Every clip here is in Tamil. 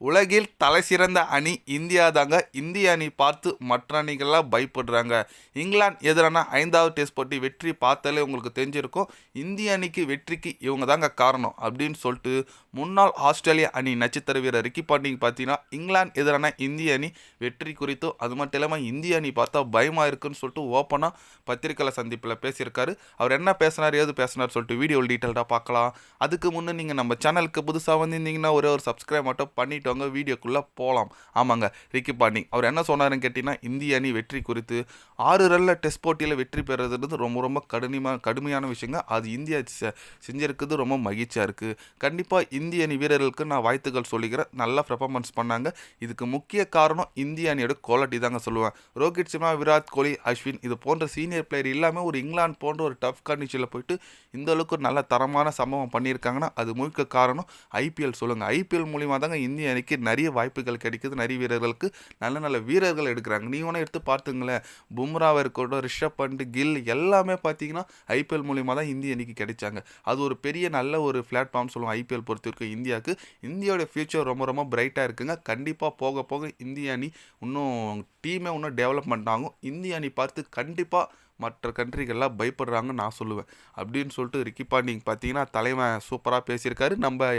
உலகில் தலை சிறந்த அணி இந்தியா தாங்க இந்திய அணி பார்த்து மற்ற அணிகள்லாம் பயப்படுறாங்க. இங்கிலாந்து எதிரான ஐந்தாவது டெஸ்ட் போட்டி வெற்றி பார்த்தாலே உங்களுக்கு தெரிஞ்சிருக்கும். இந்திய அணிக்கு வெற்றிக்கு இவங்க தாங்க காரணம் அப்படின்னு சொல்லிட்டு முன்னாள் ஆஸ்திரேலிய அணி நட்சத்திர வீரர் ரிக்கி பாண்டிங் பார்த்தீங்கன்னா இங்கிலாந்து எதிரான இந்திய அணி வெற்றி குறித்தும் அது மட்டும் இல்லாமல் இந்திய அணி பார்த்தா பயமாக இருக்குன்னு சொல்லிட்டு ஓப்பனாக பத்திரிகையில் சந்திப்பில் பேசியிருக்காரு. அவர் என்ன பேசினார் ஏது பேசினார் சொல்லிட்டு வீடியோ டீட்டெயில்டாக பார்க்கலாம். அதுக்கு முன்னே நீங்கள் நம்ம சேனலுக்கு புதுசாக வந்திருந்தீங்கன்னா ஒரே ஒரு சப்ஸ்கிரைப் மட்டும் பண்ணிட்டு வாங்க வீடியோக்குள்ளே போகலாம் ஆமாங்க ரிக்கி பாண்டிங் அவர் என்ன சொன்னாருன்னு கேட்டிங்கன்னா இந்திய அணி வெற்றி குறித்து ஆறு ரன்ல டெஸ்ட் போட்டியில் வெற்றி பெறுறது ரொம்ப ரொம்ப கடுமையான கடுமையான விஷயங்க. அது இந்தியா செ- ரொம்ப மகிழ்ச்சியாக இருக்குது கண்டிப்பாக இந்திய அணி வீரர்களுக்கு நான் வாழ்த்துக்கள் சொல்லிக்கிறேன். நல்லா பெர்ஃபார்மன்ஸ் பண்ணாங்க. இதுக்கு முக்கிய காரணம் இந்திய அணியோட குவாலிட்டி தாங்க சொல்லுவேன். ரோஹித் சர்மா விராட் கோலி அஸ்வின் இது போன்ற சீனியர் பிளேயர் இல்லாமல் ஒரு இங்கிலாந்து போன்ற ஒரு டஃப் கண்டிஷனில் போயிட்டு இந்த அளவுக்கு நல்ல தரமான சம்பவம் பண்ணியிருக்காங்கன்னா அது முழுக்க காரணம் ஐபிஎல் சொல்லுங்கள் ஐபிஎல் மூலிமா தாங்க இந்திய இன்றைக்கி நிறைய வாய்ப்புகள் கிடைக்குது. நிறைய வீரர்களுக்கு நல்ல நல்ல வீரர்கள் எடுக்கிறாங்க. நீ எடுத்து பார்த்துங்களேன். பும்ராவாக இருக்கட்டும் ரிஷப் பண்ட் கில் எல்லாமே பார்த்தீங்கன்னா ஐபிஎல் மூலிமா தான் இந்திய அணிக்கு கிடைச்சாங்க. அது ஒரு பெரிய நல்ல ஒரு பிளாட்ஃபார்ம் சொல்லுவோம் ஐபிஎல் பொறுத்த வரைக்கும் இந்தியாவுக்கு. இந்தியாவோட ஃபியூச்சர் ரொம்ப ரொம்ப பிரைட்டாக இருக்குங்க. கண்டிப்பாக போக போக இந்திய அணி இன்னும் டீமே இன்னும் டெவலப்மெண்ட் ஆகும். இந்திய அணி பார்த்து கண்டிப்பாக மற்ற கண்ட்ரிகள்லாம் பயப்படுறாங்கன்னு நான் சொல்லுவேன். அப்படின்னு சொல்லிட்டு ரிக்கி பாண்டிங் பார்த்தீங்கன்னா தலைவன் சூப்பராக பேசியிருக்காரு. நம்ம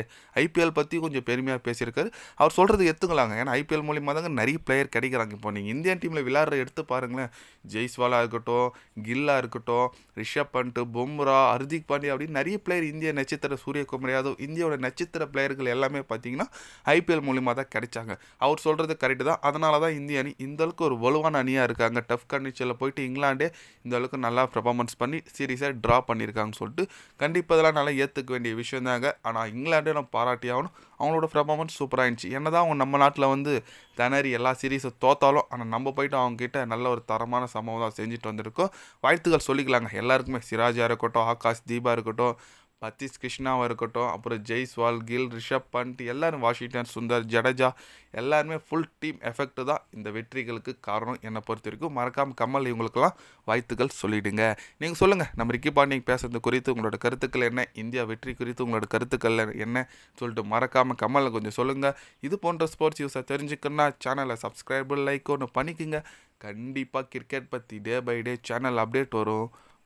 ஐபிஎல் பற்றி கொஞ்சம் பெருமையாக பேசியிருக்காரு. அவர் சொல்கிறது எடுத்துக்கலாங்க ஏன்னா ஐபிஎல் மூலியமாக தாங்க நிறைய பிளேயர் கிடைக்கிறாங்க. இப்போ நீங்கள் இந்தியன் டீமில் விளாட்ற எடுத்து பாருங்களேன். ஜெய்ஸ்வாலா இருக்கட்டும் கில்லா இருக்கட்டும் ரிஷப் பண்ட் பும்ரா ஹர்திக் பாண்டியா அப்படின்னு நிறைய பிளேயர் இந்திய நட்சத்திர சூரியகுமார் யாதவ் இந்தியாவோட நட்சத்திர பிளேயர்கள் எல்லாமே பார்த்தீங்கன்னா ஐபிஎல் மூலியமாக தான் கிடைச்சாங்க. அவர் சொல்கிறது கரெக்டு தான். அதனால தான் இந்திய அணி இந்த அளவுக்கு ஒரு வலுவான அணியாக இருக்காங்க. டஃப் கண்டிஷனில் போயிட்டு இங்கிலாண்டே இந்த அளவுக்கு நல்லா பெர்ஃபார்மன்ஸ் பண்ணி சீரியஸாக ட்ரா பண்ணியிருக்காங்கன்னு சொல்லிட்டு கண்டிப்பாக இதெல்லாம் நல்லா ஏற்றுக்க வேண்டிய விஷயம் தாங்க ஆனால் இங்கிலாண்டே நம்ம பாராட்டி ஆகணும். அவங்களோட பெர்ஃபார்மன்ஸ் சூப்பராக இருந்துச்சு. என்ன தான் அவங்க நம்ம நாட்டில் வந்து திணறி எல்லா சீரீஸை தோத்தாலும் ஆனால் நம்ம போயிட்டு அவங்ககிட்ட நல்ல ஒரு தரமான சம்பவம் தான் செஞ்சுட்டு வந்திருக்கோம். வாழ்த்துக்கள் சொல்லிக்கலாங்க. எல்லாருக்குமே சிராஜா இருக்கட்டும் ஆகாஷ் தீபா இருக்கட்டும் பத்திஸ் கிருஷ்ணாவாக இருக்கட்டும் அப்புறம் ஜெய்ஸ்வால் கில் ரிஷப் பண்ட் எல்லோரும் வாஷிங்டன் சுந்தர் ஜடேஜா எல்லாருமே ஃபுல் டீம் எஃபெக்ட் தான் இந்த வெற்றிகளுக்கு காரணம் என்னை பொறுத்த வரைக்கும். மறக்காமல் கமல் இவங்களுக்கெல்லாம் வாழ்த்துக்கள் சொல்லிவிடுங்க நீங்கள் சொல்லுங்கள் நம்ம ரிக்கி பாண்டிங் பேசுறது குறித்து உங்களோட கருத்துக்கள் என்ன இந்தியா வெற்றி குறித்து உங்களோட கருத்துக்கள் என்ன சொல்லிட்டு மறக்காமல் கமலை கொஞ்சம் சொல்லுங்கள் இது போன்ற ஸ்போர்ட்ஸ் நியூஸை தெரிஞ்சுக்கணுன்னா சேனலை சப்ஸ்கிரைபு லைக் ஒன்று பண்ணிக்கோங்க. கண்டிப்பாக கிரிக்கெட் பற்றி day by day channel update வரும்.